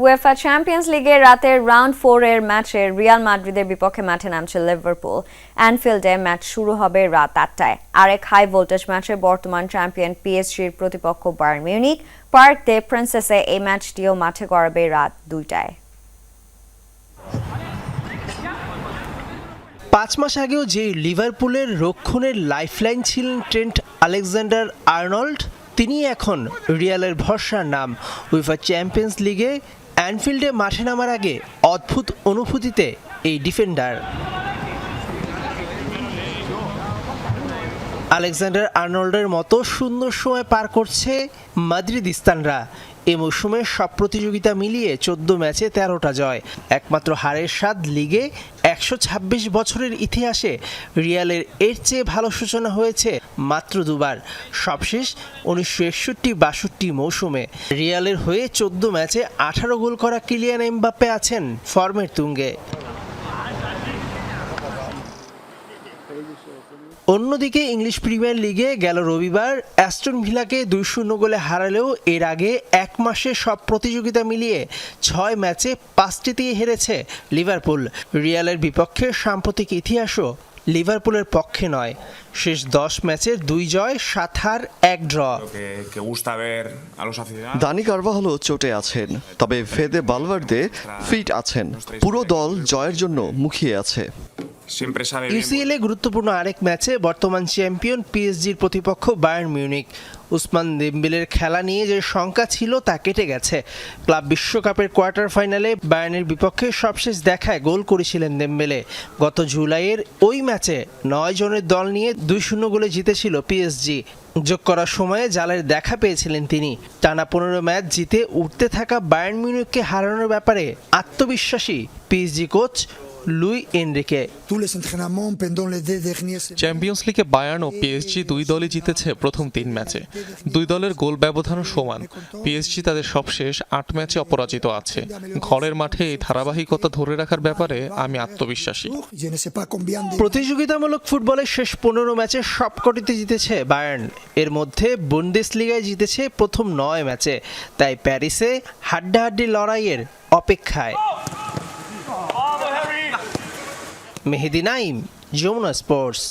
UEFA champions লিগের রাতের round four এর ম্যাচে রিয়াল মাদ্রিদের বিপক্ষে মাঠে নামছে লিভারপুল অ্যানফিল্ডে ম্যাচ শুরু হবে রাত আটটায়। আরেক হাই ভোল্টেজ ম্যাচে বর্তমান চ্যাম্পিয়ন পিএসজির প্রতিপক্ষ বায়ার্ন মিউনিক পার্ক দে প্রিন্সেসে এই ম্যাচটিও মাঠে গড়াবে রাত দুইটায়। পাঁচ মাস আগেও যে লিভারপুলের রক্ষণের লাইফলাইন ছিলেন ট্রেন্ট আলেকজান্ডার আর্নল্ড তিনি এখন রিয়ালের ভরসার নাম। উইফা চ্যাম্পিয়ন্স লিগে অ্যানফিল্ডে মাঠে নামার আগে অদ্ভুত অনুভূতিতে এই ডিফেন্ডার। আলেকজান্ডার আর্নল্ডের মতো সুন্দর সময় পার করছে মাদ্রিদিস্তানরা। এ মৌসুমে সব প্রতিযোগিতা মিলিয়ে চোদ্দ ম্যাচে তেরোটা জয়। একমাত্র হারের স্বাদ লিগে একশো ছাব্বিশ বছরের ইতিহাসে রিয়ালের এর চেয়ে ভালো সূচনা হয়েছে মাত্র দুবার। সবশেষ উনিশশো একষট্টি বাষট্টি মৌসুমে রিয়ালের হয়ে চোদ্দ ম্যাচে আঠারো গোল করা কিলিয়ান এমবাপ্পে আছেন ফর্মের তুঙ্গে। অন্যদিকে ইংলিশ প্রিমিয়ার লিগে গেল রবিবার অ্যাস্টন ভিলাকে দুই শূন্য গোলে হারালেও এর আগে এক মাসে সব প্রতিযোগিতা মিলিয়ে ছয় ম্যাচে পাঁচটিতেই হেরেছে লিভারপুল। রিয়ালের বিপক্ষে সাম্প্রতিক ইতিহাসও লিভারপুলের পক্ষে নয়। শেষ দশ ম্যাচের দুই জয় সাত হার এক ড্র. দানি কারবাহলো চোটে আছেন তবে ফেদে বালভার্দে ফিট আছেন। পুরো দল জয়ের জন্য মুখিয়ে আছে। Siempre sabe. ইউসিএল গুরুত্বপূর্ণ আরেক ম্যাচে বর্তমান চ্যাম্পিয়ন পিএসজির প্রতিপক্ষ বায়ার্ন মিউনিক উসমান দেম্বেলের খেলা নিয়ে যে শঙ্কা ছিল তা কেটে গেছে। ক্লাব বিশ্বকাপের কোয়ার্টার ফাইনালে বায়ার্নের বিপক্ষে সবশেষ দেখায় গোল করেছিলেন দেম্বেলে। গত জুলাইয়ের ওই ম্যাচে নয় জনের দল নিয়ে দুই শূন্য গোলে জিতেছিল পিএসজি যোগ করার সময়ে জালের দেখা পেয়েছিলেন তিনি। টানা পনেরো ম্যাচ জিতে উঠতে থাকা বায়ার্ন মিউনিককে হারানোর ব্যাপারে আত্মবিশ্বাসী PSG coach Luis Enrique. Champions লিগে বায়ার্ন ও পিএসজি দুই দলই জিতেছে প্রথম তিন ম্যাচে। দুই দলের গোল ব্যবধানও সমান। পিএসজি তাদের সবশেষ আট ম্যাচে অপরাজিত আছে। ঘরের মাঠে এই ধারাবাহিকতা ধরে রাখার ব্যাপারে আমি আত্মবিশ্বাসী। প্রতিযোগিতামূলক ফুটবলের শেষ পনেরো ম্যাচে সবকটিতে জিতেছে বায়ার্ন এর মধ্যে বুন্দেস লিগায় জিতেছে প্রথম নয় ম্যাচে। তাই প্যারিসে হাড্ডাহাড্ডি লড়াইয়ের অপেক্ষায়। মেহেদি নাইম যমুনা স্পোর্টস।